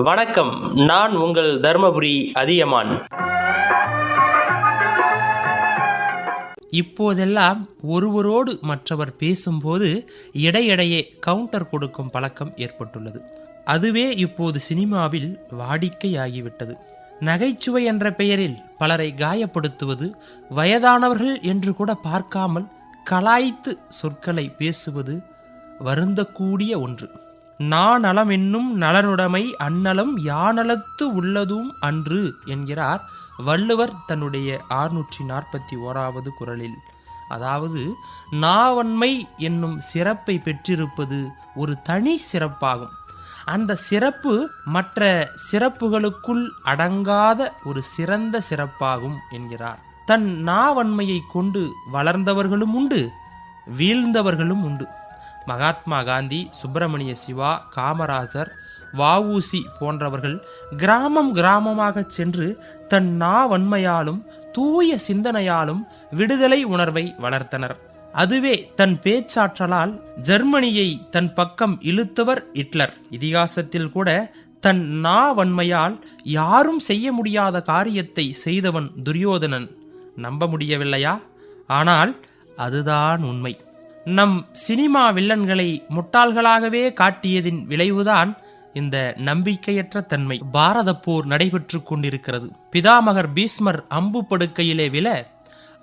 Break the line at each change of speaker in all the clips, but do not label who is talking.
வணக்கம். நான் உங்கள் தர்மபுரி அதியமான். இப்போதெல்லாம் ஒருவரோடு மற்றவர் பேசும்போது இடையிடையே கவுண்டர் கொடுக்கும் பழக்கம் ஏற்பட்டுள்ளது. அதுவே இப்போது சினிமாவில் வாடிக்கையாகிவிட்டது. நகைச்சுவை என்ற பெயரில் பலரை காயப்படுத்துவது வயதானவர்கள் என்று கூட பார்க்காமல் கலாய்த்து சொற்களை பேசுவது வருந்தக்கூடிய ஒன்று. நாநலம் என்னும் நலனுடைமை அந்நலம் யானலத்து உள்ளதும் அன்று என்கிறார் வள்ளுவர் தன்னுடைய ஆறுநூற்றி நாற்பத்தி ஓராவது குரலில். அதாவது நாவன்மை என்னும் சிறப்பை பெற்றிருப்பது ஒரு தனி சிறப்பாகும். அந்த சிறப்பு மற்ற சிறப்புகளுக்குள் அடங்காத ஒரு சிறந்த சிறப்பாகும் என்கிறார். தன் நாவன்மையை கொண்டு வளர்ந்தவர்களும் உண்டு வீழ்ந்தவர்களும் உண்டு. மகாத்மா காந்தி சுப்பிரமணிய சிவா காமராஜர் வஉசி போன்றவர்கள் கிராமம் கிராமமாக சென்று தன் நாவன்மையாலும் தூய சிந்தனையாலும் விடுதலை உணர்வை வளர்த்தனர். அதுவே தன் பேச்சாற்றலால் ஜெர்மனியை தன் பக்கம் இழுத்தவர் ஹிட்லர். இதிகாசத்தில் கூட தன் நாவன்மையால் யாரும் செய்ய முடியாத காரியத்தை செய்தவன் துரியோதனன். நம்ப முடியவில்லையா? ஆனால் அதுதான் உண்மை. நம் சினிமா வில்லன்களை முட்டாள்களாகவே காட்டியதின் விளைவுதான் இந்த நம்பிக்கையற்ற தன்மை. பாரத போர் நடைபெற்று கொண்டிருக்கிறது. பிதாமகர் பீஸ்மர் அம்பு படுக்கையிலே விழ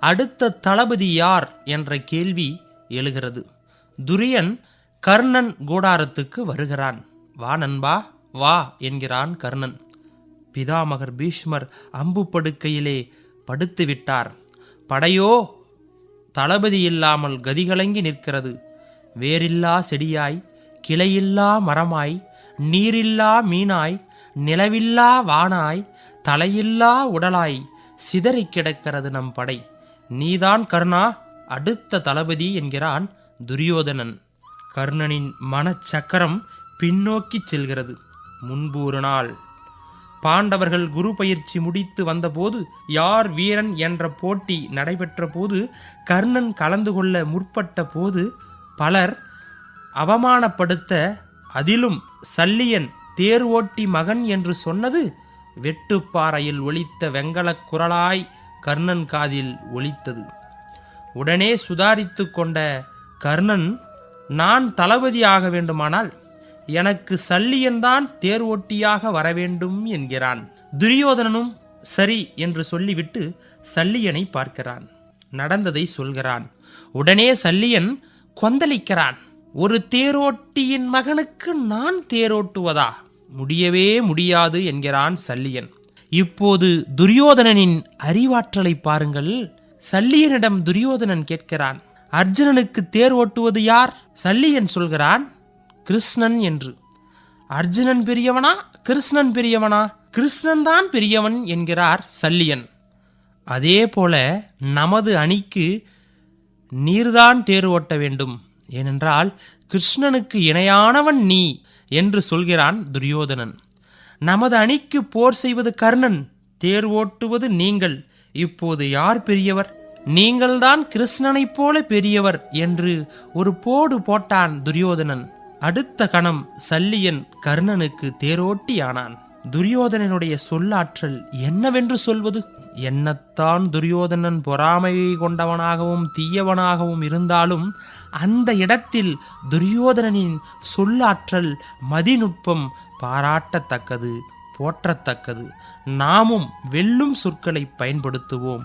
அடுத்த தளபதி யார் என்ற கேள்வி எழுகிறது. துரியன் கர்ணன் கூடாரத்துக்கு வருகிறான். வா நண்பா வா என்கிறான் கர்ணன். பிதாமகர் பீஷ்மர் அம்பு படுக்கையிலே படுத்து விட்டார் படையோ தளபதி இல்லாமல் கதிகலங்கி நிற்கிறது. வேரில்லா செடியாய் கிளையில்லா மரமாய் நீரில்லா மீனாய் நிலவில்லா வானாய் தலையில்லா உடலாய் சிதறிக் கிடக்கிறது நம் படை. நீதான் கர்ணா அடுத்த தளபதி என்கிறான் துரியோதனன். கர்ணனின் மனச்சக்கரம் பின்னோக்கிச் செல்கிறது. முன்பு ஒரு நாள் பாண்டவர்கள் குரு பயிற்சி முடித்து வந்தபோது யார் வீரன் என்ற போட்டி நடைபெற்ற போது கர்ணன் கலந்து கொள்ள முற்பட்ட போது பலர் அவமானப்படுத்த அதிலும் சல்லியன் தேர் ஓட்டி மகன் என்று சொன்னது வெட்டுப்பாறையில் ஒலித்த வெங்கலக் குரலாய் கர்ணன் காதில் ஒலித்தது. உடனே சுதாரித்து கொண்ட கர்ணன் நான் தளபதி ஆக வேண்டுமானால் எனக்கு சல்லியன்தான் தேர் ஓட்டியாக வரவேண்டும் என்கிறான். துரியோதனனும் சரி என்று சொல்லிவிட்டு சல்லியனை பார்க்கிறான். நடந்ததை சொல்கிறான். உடனே சல்லியன் கொந்தளிக்கிறான். ஒரு தேரோட்டியின் மகனுக்கு நான் தேரோட்டுவதா? முடியவே முடியாது என்கிறான் சல்லியன். இப்போது துரியோதனனின் அறிவாற்றலை பாருங்கள். சல்லியனிடம் துரியோதனன் கேட்கிறான். அர்ஜுனனுக்கு தேர் ஓட்டுவது யார்? சல்லியன் சொல்கிறான் கிருஷ்ணன் என்று. அர்ஜுனன் பெரியவனா? கிருஷ்ணன் பெரியவனா? கிருஷ்ணன் தான் பெரியவன் என்கிறார் சல்லியன். அதே போல நமது அணிக்கு நீர்தான் தேர் ஓட்ட வேண்டும். ஏனென்றால் கிருஷ்ணனுக்கு இணையானவன் நீ என்று சொல்கிறான் துரியோதனன். நமது அணிக்கு போர் செய்வது கர்ணன் தேர் ஓட்டுவது நீங்கள். இப்போது யார் பெரியவர்? நீங்கள்தான் கிருஷ்ணனைப் போல பெரியவர் என்று ஒரு போடு போட்டான் துரியோதனன். அடுத்த கணம் சல்லியன் கர்ணனுக்கு தேரோட்டி ஆனான் துரியோதனனுடைய சொல்லாற்றல் என்னவென்று சொல்வது? என்னத்தான் துரியோதனன் பொறாமை கொண்டவனாகவும் தீயவனாகவும் இருந்தாலும் அந்த இடத்தில் துரியோதனனின் சொல்லாற்றல் மதிநுட்பம் பாராட்டத்தக்கது போற்றத்தக்கது. நாமும் வெல்லும் சொற்களை பயன்படுத்துவோம்.